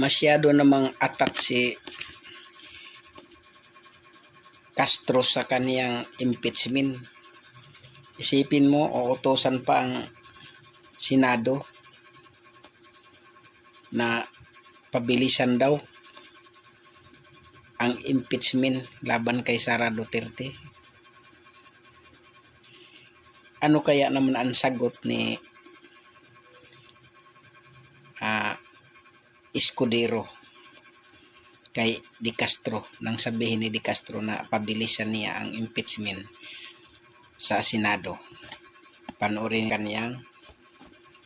masyado namang atat si Castro sa kaniyang impeachment. Isipin mo, uutosan pa ang Senado na pabilisan daw ang impeachment laban kay Sara Duterte. Ano kaya naman ang sagot ni Escudero kay Di Castro nang sabihin ni Di Castro na pabilisan niya ang impeachment sa Senado. Panoorin kaniyang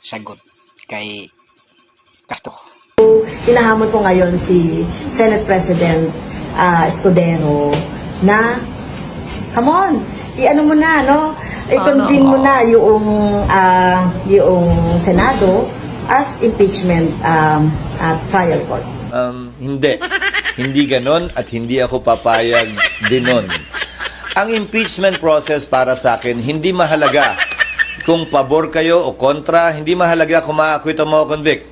sagot kay Castro. Hinahamon ko ngayon si Senate President ah, Escudero na, come on, i-ano mo na, no? I-convene mo na yung, ah, yung Senado as impeachment um, ah, trial court. Um, hindi. Hindi ganon at hindi ako papayag din nun. Ang impeachment process para sa akin, hindi mahalaga kung pabor kayo o kontra, hindi mahalaga kung ma-acquit o ma-convict.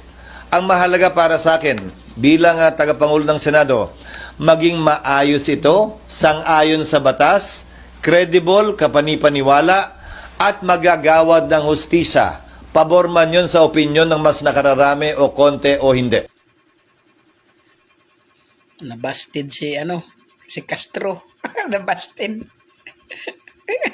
Ang mahalaga para sa akin, bilang uh, tagapangulo ng Senado, maging maayos ito, sang-ayon sa batas, credible, kapanipaniwala, at magagawad ng hustisya. Pabor man yun sa opinyon ng mas nakararami o konti o hindi. Nabasted si ano, si Castro. Nabasted.